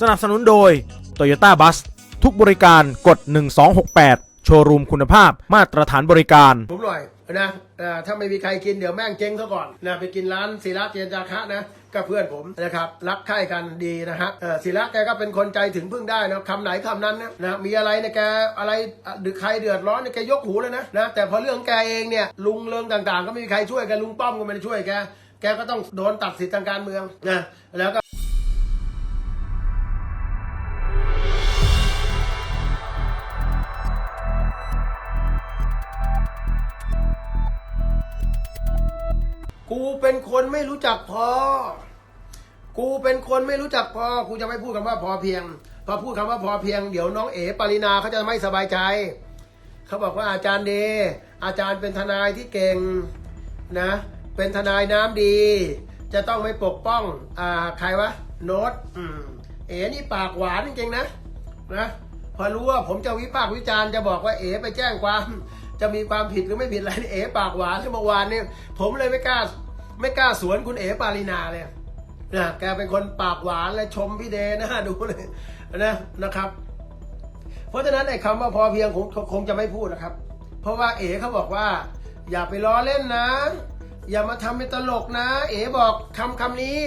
สนับสนุนโดย Toyota Bus ทุกบริการกด 1268 โชว์รูมคุณภาพมาตรฐานบริการ ผมหน่อยนะอ่อถ้าไม่มีใครกินเดี๋ยวแม่งเจ๊งซะก่อนนะไปกินร้านศิระเจนจาคะนะกับเพื่อนผมนะครับรักใคร่กันดีนะฮะเอ่อศิระแกก็เป็นคนใจถึงพึ่งได้นะคำไหนคำนั้นนะนะมีอะไรเนี่ยแกอะไรอะหรือใครเดือดร้อนเนี่ยแกยกหูเลยนะนะแต่พอเรื่องแกเองเนี่ยลุงเรื่องต่างๆ ก็ไม่มีใครช่วยแกลุงป้อมก็ไม่ได้ช่วยแกแกก็ต้องโดนตัดสิทธิ์ทางการเมืองนะแล้วก็ กูเป็นคนไม่รู้จักพอ กูเป็นคนไม่รู้จักพอ กูจะไม่พูดคำว่าพอเพียง พอพูดคำว่าพอเพียง เดี๋ยวน้องเอ๋ปรินาเขาจะไม่สบายใจ เขาบอกว่าอาจารย์เด อาจารย์เป็นทนายที่เก่งนะ เป็นทนายน้ำดี จะต้องไม่ปกป้อง อ่า ใครวะ โน้ตเอ๋นี่ปากหวานจริงๆนะ นะ พอรู้ว่าผมจะวิพากษ์วิจารณ์จะบอกว่าเอ๋ไปแจ้งความ จะมีความผิดหรือไม่ผิดอะไรเอ๋ปากหวานที่เมื่อวานเนี่ยผมเลยไม่กล้าไม่กล้าสวนคุณเอ๋ปารินาเลยนะแกเป็นคนปากหวานและชมพี่เดนะดูเลยนะนะครับ เพราะฉะนั้นไอ้คำว่าพอเพียงคงคงจะไม่พูดนะครับ เพราะว่าเอ๋เขาบอกว่า อย่าไปล้อเล่นนะ อย่ามาทำเป็นตลกนะ เอ๋บอกคำคำนี้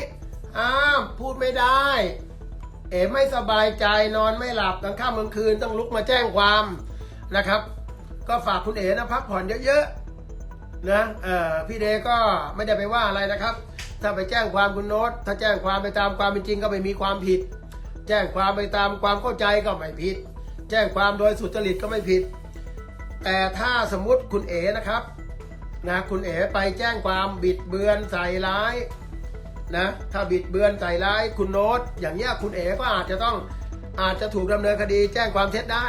อ้าวพูดไม่ได้ เอ๋ไม่สบายใจนอนไม่หลับกลางค่ำกลางคืนต้องลุกมาแจ้งความนะครับ ก็ฝากคุณเอ๋นะพักผ่อนเยอะๆนะเออพี่เดก็ไม่ได้ไปว่าอะไรนะครับ ถ้าไปแจ้งความคุณโน้ตถ้าแจ้งความไปตามความเป็นจริงก็ไม่มีความผิด แจ้งความไปตามความเข้าใจก็ไม่ผิด แจ้งความโดยสุจริตก็ไม่ผิด แต่ถ้าสมมุติคุณเอ๋นะครับนะคุณเอ๋ไปแจ้งความบิดเบือนใส่ร้ายนะถ้าบิดเบือนใส่ร้ายคุณโน้ตอย่างเงี้ยคุณเอ๋ก็อาจจะต้องอาจจะถูกดำเนินคดีแจ้งความเท็จได้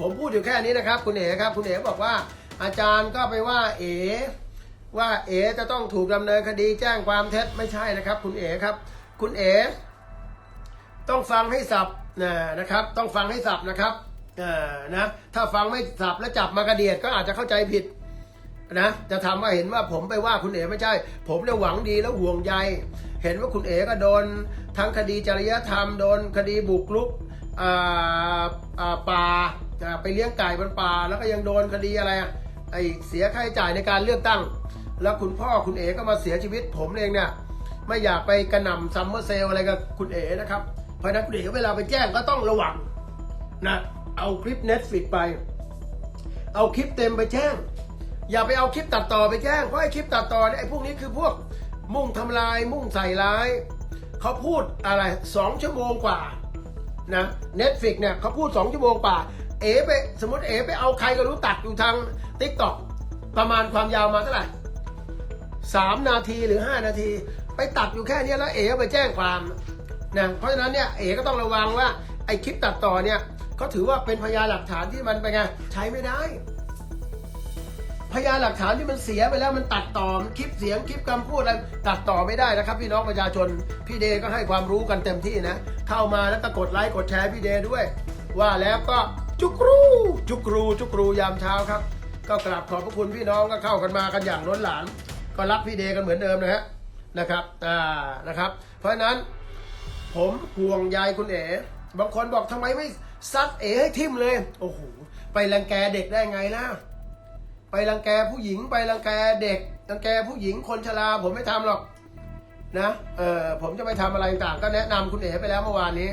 ผมพูดอยู่แค่นี้นะครับ คุณเอ๋ครับ คุณเอ๋บอกว่า อาจารย์ก็ไปว่าเอ๋ว่าเอ๋จะต้องถูกดำเนินคดีแจ้งความเท็จไม่ใช่นะครับ คุณเอ๋ครับ คุณเอ๋ต้องฟังให้สับนะนะครับ ต้องฟังให้สับนะครับนะถ้าฟังไม่สับแล้วจับมากระเดียดก็อาจจะเข้าใจผิดนะจะทำว่าเห็นว่าผมไปว่าคุณเอ๋ไม่ใช่ ผมเนี่ยหวังดีแล้วห่วงใย เห็นว่าคุณเอ๋ก็โดน ทั้งคดีจริยธรรมโดนคดีบุกรุกอ่าอ่าป่า อ่าไปเลี้ยงไก่บนป่า แล้วก็ยังโดนคดีอะไรไอเสียค่าใช้จ่ายในการเลือกตั้ง แล้วคุณพ่อคุณเอ๋ก็มาเสียชีวิตผมเองเนี่ยไม่อยากไปกระหน่ำซัมเมอร์เซลอะไรกับคุณเอ๋นะครับ เพราะนั้นคุณเอ๋เวลาไปแจ้งก็ต้องระวังนะเอาคลิป Netflix ไป เอาคลิปเต็มไปแจ้ง อย่าไปเอาคลิปตัดต่อไปแจ้งเพราะไอ้คลิปตัดต่อเนี่ยไอ้พวกนี้คือพวกมุ่งทำลาย มุ่งใส่ร้ายเขาพูดอะไรสองชั่วโมงกว่านะเน็ตฟิกเนี่ยเขาพูดสองชั่วโมงกว่า เอ๋ไปสมมติเอ๋ไปเอาใครก็รู้ตัดอยู่ทางทิกตอกประมาณความยาวมาเท่าไหร่สามนาทีหรือห้านาที ไปตัดอยู่แค่นี้แล้วเอ๋ไปแจ้งความนะเพราะฉะนั้นเนี่ยเอ๋ก็ต้องระวังว่าไอ้คลิปตัดต่อเนี่ยเขาถือว่าเป็นพยานหลักฐานที่มันเป็นไงใช้ไม่ได้ พยานหลักฐานที่มันเสียไปแล้วมันตัดต่อมันคลิปเสียงคลิปคำพูดอะไรตัดต่อไม่ได้นะครับ พี่น้องประชาชนพี่เดก็ให้ความรู้กันเต็มที่นะ เข้ามาแล้วก็กดไลค์กดแชร์พี่เดด้วย ว่าแล้วก็ จุกรูจุกรูจุกรูยามเช้าครับ ก็กราบขอบพระคุณพี่น้องก็เข้ากันมากันอย่างล้นหลาม ก็รักพี่เดกันเหมือนเดิมนะฮะนะครับอ่านะครับ เพราะฉะนั้น ผมห่วงใยคุณเอ๋บางคนบอกทำไมไม่ซัดเอ๋ให้ทิมเลย โอ้โหไปรังแกเด็กได้ไงล่ะไปรังแกผู้หญิงไปรังแกเด็กรังแกผู้หญิงคนชราผมไม่ทำหรอกนะเออผมจะไปทำอะไรต่างก็แนะนำคุณเอ๋ไปแล้วเมื่อวานนี้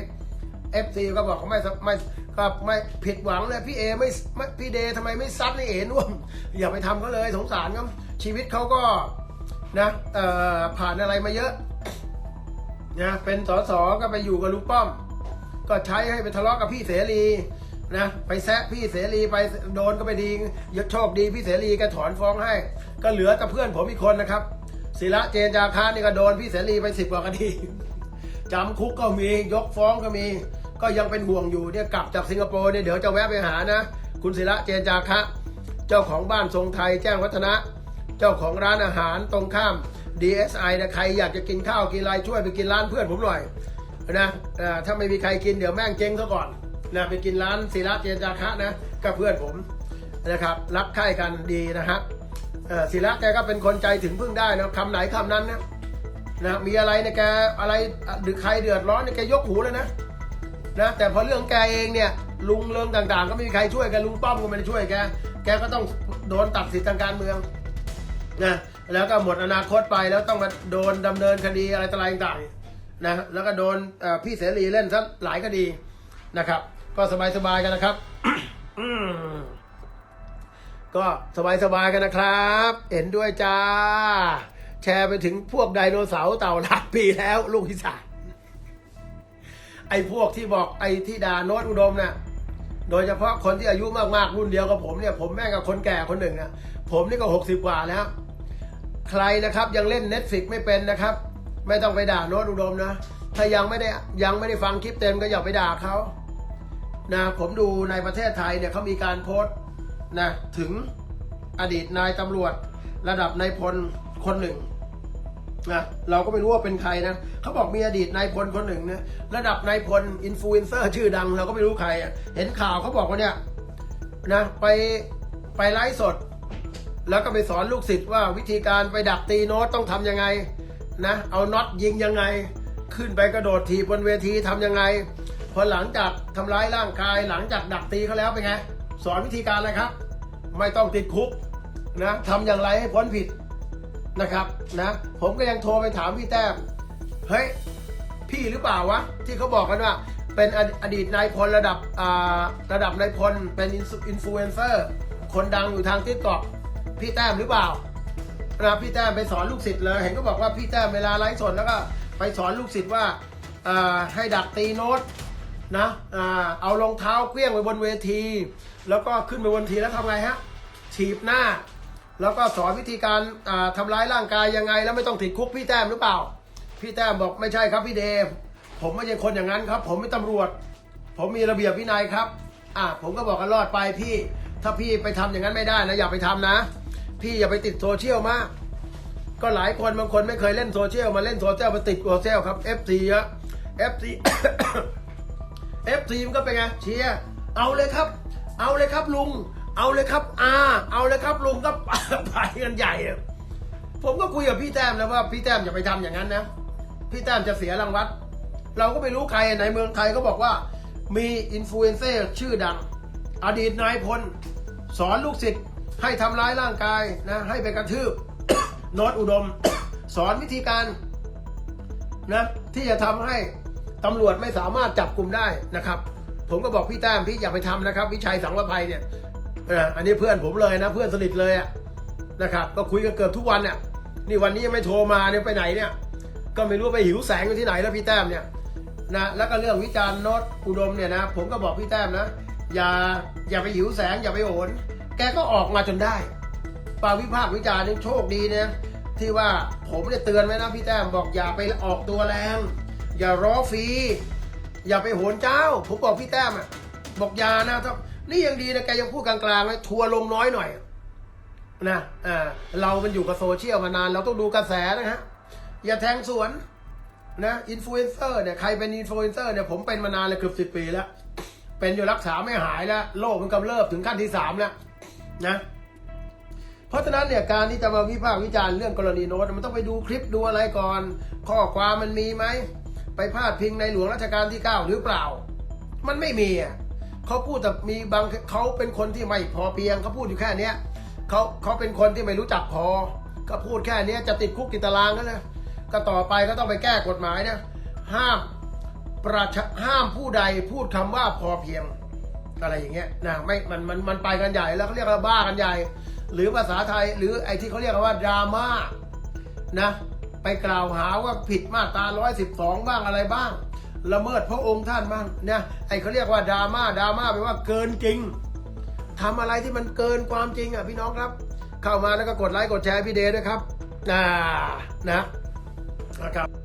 เอฟซีก็บอกเขาไม่ไม่ ก็ไม่ผิดหวังเลยพี่เอไม่ไม่พี่เดทำไมไม่ซัดในเอ๋น่วมอย่าไปทำเขาเลยสงสารเขาชีวิตเขาก็นะเอ่อผ่านอะไรมาเยอะนะเป็นสสก็ไปอยู่กับลุงป้อม ก็ใช้ให้ไปทะเลาะกับพี่เสรีนะไปแซะพี่เสรีไปโดนก็ไปดียโชคดีพี่เสรีก็ถอนฟ้องให้ ก็เหลือแต่เพื่อนผมอีกคนนะครับศิระเจนจาคานี่ก็โดนพี่เสรีไปสิบกว่าคดีจำคุกก็มียกฟ้องก็มี ก็ยังเป็นห่วงอยู่เนี่ยกลับจากสิงคโปร์เนี่ยเดี๋ยวจะแวะไปหานะ คุณศิระเจนจาคะ เจ้าของบ้านทรงไทยแจ้งวัฒนะ เจ้าของร้านอาหารตรงข้าม DSI นะใครอยากจะกินข้าวกินอะไรช่วยไปกินร้านเพื่อนผมหน่อยนะถ้าไม่มีใครกินเดี๋ยวแม่งเจ๊งซะก่อนนะไปกินร้านศิระเจนจาคะนะกับเพื่อนผมนะครับรักใคร่กันดีนะฮะศิระแกก็เป็นคนใจถึงพึ่งได้นะคำไหนคำนั้นนะนะมีอะไรเนี่ยแกอะไรหรือใครเดือดร้อนเนี่ยแกยกหูเลยนะ นะแต่พอเรื่องแกเองเนี่ยลุงเรื่องต่างๆ ก็ไม่มีใครช่วยแกลุงป้อมก็ไม่ได้ช่วยแกแกก็ต้องโดนตัดสิทธิทางการเมืองนะแล้วก็หมดอนาคตไปแล้วต้องมาโดนดำเนินคดีอะไรต่างๆนะแล้วก็โดนพี่เสรีเล่นซะหลายคดีนะครับ ก็สบายๆกันนะครับก็สบายๆกันนะครับ เห็นด้วยจ้า แชร์ไปถึงพวกไดโนเสาร์เต่าหลักปีแล้วลูกที่สา ไอ้พวกที่บอกไอ้ที่ด่าโน้ตอุดมน่ะโดยเฉพาะคนที่อายุมากๆรุ่นเดียวกับผมเนี่ยผมแม่งกับคนแก่คนหนึ่งนะผมนี่ก็หกสิบกว่าแล้ว ใครนะครับยังเล่น Netflix ไม่เป็นนะครับ ไม่ต้องไปด่าโน้ตอุดมนะ ถ้ายังไม่ได้ยังไม่ได้ฟังคลิปเต็มก็อย่าไปด่าเขานะผมดูในประเทศไทยเนี่ยเขามีการโพสต์นะถึงอดีตนายตำรวจระดับนายพลคนหนึ่ง นะเราก็ไม่รู้ว่าเป็นใครนะเขาบอกมีอดีตนายพลคนหนึ่งนะระดับนายพลอินฟลูเอนเซอร์ชื่อดัง เราก็ไม่รู้ใครอะเห็นข่าวเขาบอกว่าเนี่ยนะไปไปไลฟ์สด แล้วก็ไปสอนลูกศิษย์ว่าวิธีการไปดักตีโน้ตต้องทำยังไงนะเอาน็อตยิงยังไง ขึ้นไปกระโดดถีบบนเวทีทำยังไงพอหลังจากทำร้ายร่างกายหลังจากดักตีเขาแล้วเป็นไงสอนวิธีการอะไรครับ ไม่ต้องติดคุกนะทำอย่างไรให้พ้นผิด นะครับนะผมก็ยังโทรไปถามพี่แต้มเฮ้ยพี่หรือเปล่าวะที่เขาบอกกันว่า เป็นอดีตนายพลระดับระดับนายพลเป็นอินฟลูเอนเซอร์คนดังอยู่ทางทิกตอกพี่แต้มหรือเปล่านะพี่แต้มไปสอนลูกศิษย์เลยเห็นก็บอกว่าพี่แต้มเวลาไลฟ์สดแล้วก็ไปสอนลูกศิษย์ว่าให้ดักตีโน้ตนะเอารองเท้าเคลี้ยงไปบนเวที แล้วก็ขึ้นไปบนทีแล้วทำไงฮะถีบหน้า แล้วก็สอนวิธีการอ่าทำร้ายร่างกายยังไง แล้วไม่ต้องติดคุกพี่แต้มหรือเปล่า พี่แต้มบอกไม่ใช่ครับพี่เดฟผมไม่ใช่คนอย่างนั้นครับ ผมเป็นตำรวจ ผมมีระเบียบวินัยครับ อะผมก็บอกกันรอดไปพี่ ถ้าพี่ไปทำอย่างนั้นไม่ได้นะอย่าไปทำนะ พี่อย่าไปติดโซเชียลมาก ก็หลายคนบางคนไม่เคยเล่นโซเชียลมาเล่นโซเชียลมาติดโซเชียลครับ FC อะ FC FC มันก็เป็นไงเชียร์เอาเลยครับ เอาเลยครับลุง เอาเลยครับอาเอาเลยครับลุงก็ไปกันใหญ่ ผมก็คุยกับพี่แต้มแล้วว่าพี่แต้มอย่าไปทำอย่างนั้นนะ พี่แต้มจะเสียรางวัลเราก็ไม่รู้ใครในเมืองไทยก็บอกว่า มีอินฟลูเอนเซอร์ชื่อดัง อดีตนายพล สอนลูกศิษย์ให้ทำร้ายร่างกายนะ ให้ไปกระทืบโนตอุดม สอนวิธีการนะที่จะทำให้ตำรวจไม่สามารถจับกลุ่มได้นะครับ ผมก็บอกพี่แต้มพี่อย่าไปทำนะครับ วิชัยสังวภัยเนี่ย อออันนี้เพื่อนผมเลยนะ เพื่อนสนิทเลยอะนะครับก็คุยกันเกือบทุกวันเนี่ยนี่วันนี้ยังไม่โทรมาเนี่ยไปไหนเนี่ย ก็ไม่รู้ไปหิวแสงอยู่ที่ไหนแล้วพี่แต้มเนี่ยนะแล้วก็เรื่องวิจารณ์โนตอุดมเนี่ยนะผมก็บอกพี่แต้มนะ อย่าอย่าไปหิวแสงอย่าไปโหนแกก็ออกมาจนได้ปาวิพากษ์วิจารณ์นี่โชคดีนะที่ว่าผมเนี่ยเตือนไว้นะพี่แต้มบอกอย่าไปออกตัวแรง อย่าร้อฟรีอย่าไปโหนเจ้า ผมบอกพี่แต้มอะบอกอย่านะถ้า นี่ยังดีนะแกยังพูดกลางๆเลยทัวร์ลงน้อยหน่อยนะอ่าเรามันอยู่กับโซเชียลมานาน เราต้องดูกระแสนะฮะ อย่าแทงสวนนะอินฟลูเอนเซอร์เนี่ยใครเป็นอินฟลูเอนเซอร์เนี่ยผมเป็นมานานเลยเกือบสิบปีแล้ว เป็นอยู่รักษาไม่หายแล้วโรคมันกำเริบถึงขั้นที่สามแล้วนะเพราะฉะนั้นเนี่ยการที่จะมาวิพากษ์วิจารณ์เรื่องกรณีโน้ตมันต้องไปดูคลิปดูอะไรก่อน ข้อความมันมีไหม ไปพาดพิงในหลวงรัชกาลที่เก้าหรือเปล่า มันไม่มีอะ เขาพูดแต่มีบางเขาเป็นคนที่ไม่พอเพียงเขาพูดอยู่แค่เนี้ยเขาเขาเป็นคนที่ไม่รู้จักพอ ก็พูดแค่เนี้ยจะติดคุกติดตารางนั่นนะก็ต่อไปก็ต้องไปแก้กฎหมายนะห้ามประชาห้ามผู้ใดพูดคำว่าพอเพียงอะไรอย่างเงี้ยนะไม่มันมันมันไปกันใหญ่แล้วเขาเรียกว่าบ้ากันใหญ่ หรือภาษาไทยหรือไอ้ที่เขาเรียกว่าดราม่านะไปกล่าวหาว่าผิดมาตราร้อยสิบสองบ้างอะไรบ้าง ละเมิดพระองค์ท่านบ้างเนี่ยไอ้เขาเรียกว่าดราม่าดราม่าแปลว่าเกินจริงทำอะไรที่มันเกินความจริงอะพี่น้องครับ เข้ามาแล้วก็กดไลค์กดแชร์พี่เดย์ด้วยครับอ่านะนะครับ